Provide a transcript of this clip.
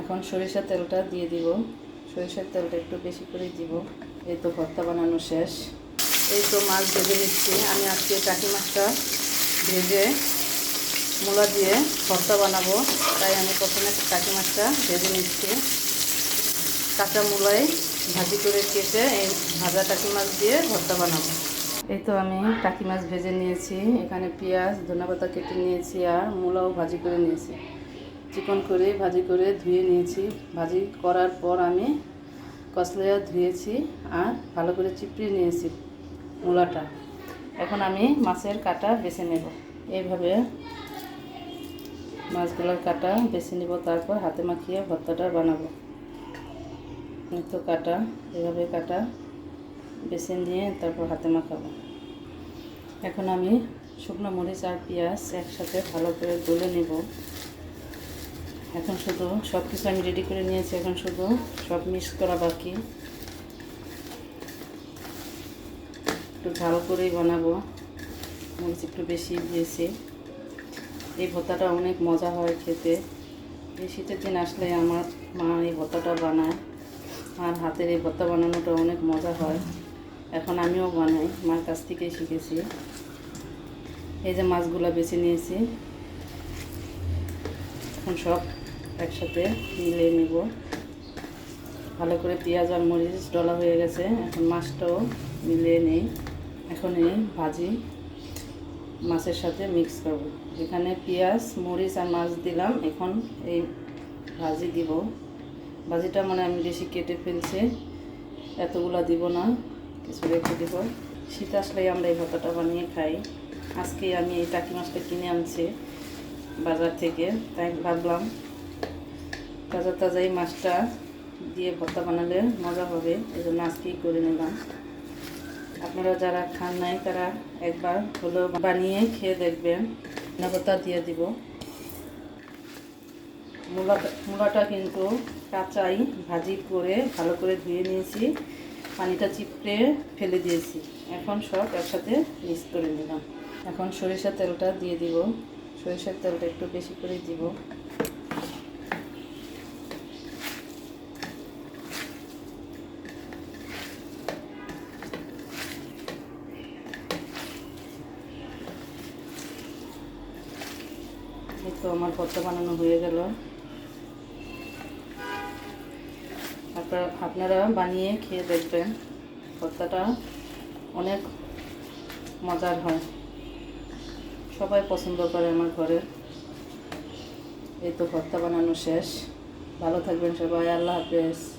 এখন সরিষার তেলটা দিয়ে দিব। সরিষার তেলটা একটু বেশি করে দিব। এই তো ভর্তা বানানো শেষ। এই তো মাছ ভেজে নিচ্ছি। আমি আজকে টাকি মাছটা ভেজে মূলা দিয়ে ভর্তা বানাবো। তাই আমি প্রথমে টাকি মাছটা ভেজে নিচ্ছি। কাঁচা মূলায় ভাজি করে কেটে এই ভাজা টাকি মাছ দিয়ে ভর্তা বানাবো। এই তো আমি টাকি মাছ ভেজে নিয়েছি। এখানে পেঁয়াজ, ধনেপাতা কেটে নিয়েছি আর মূলাও ভাজি করে নিয়েছি। চিকন করে ভাজি করে ধুয়ে নিয়েছি। ভাজি করার পর আমি কসলাইয়া ধুয়েছি আর ভালো করে চিপড়িয়ে নিয়েছি মূলাটা। এখন আমি মাছের কাটা বেছে নেব। এইভাবে মাছগুলোর কাটা বেছে নেব, তারপর হাতে মাখিয়ে ভর্তাটা বানাবো। তো কাটা, এভাবে কাটা বেছে নিয়ে তারপর হাতে মাখাবো। এখন আমি শুকনো মরিচ আর পেঁয়াজ একসাথে ভালো করে গলে নেব। এখন শুধু সব কিছু আমি রেডি করে নিয়েছি, এখন শুধু সব মিক্স করা বাকি। একটু ঝাল করেই বানাবো। মরিচ একটু বেশি দিয়েছি। এই ভর্তাটা অনেক মজা হয় খেতে। এই শীতের দিন আসলে আমার মা এই ভর্তাটা বানায়। আর হাতের এই ভর্তা বানানোটা অনেক মজা হয়। এখন আমিও বানাই, মার কাছ থেকেই শিখেছি। এই যে মাছগুলো বেছে নিয়েছি। এখন সব একসাথে মিলিয়ে নিব। ভালো করে পেঁয়াজ আর মরিচ ডলা হয়ে গেছে, এখন মাছটাও মিলিয়ে নেই। এখন এই ভাজি মাছের সাথে মিক্স করব। এখানে পেঁয়াজ, মরিচ আর মাছ দিলাম, এখন এই ভাজি দিব। ভাজিটা মানে আমি বেশি কেটে ফেলছি, এতগুলা দিব না, কিছু রেখে দিব। শীত আসলেই আমরা এই ভাতাটা বানিয়ে খাই। আজকে আমি এই টাকি মাছটা কিনে আনছি বাজার থেকে, তাই ভাবলাম তাজা তাজা এই মাছটা দিয়ে ভর্তা বানালে মজা হবে এই জন্য আজকেই করে নিলাম। আপনারা যারা খান নাই, তারা একবার হলেও বানিয়ে খেয়ে দেখবেন। ভর্তা দিয়ে দিব। মূলাটা মূলাটা কিন্তু কাঁচাই ভাজি করে ভালো করে ধুয়ে নিয়েছি। পানিটা চিপড়ে ফেলে দিয়েছি। এখন সব একসাথে মিক্স করে নিলাম। এখন সরিষার তেলটা দিয়ে দিব। সরিষার তেলটা একটু বেশি করে দিব। তো আমার ভর্তা বানানো হয়ে গেল। আপনারা আপনারা বানিয়ে খেয়ে দেখবেন ভর্তাটা অনেক মজার হয়। সবাই পছন্দ করে আমার ঘরে। এই তো ভর্তা বানানো শেষ। ভালো থাকবেন সবাই, আল্লাহ হাফেজ।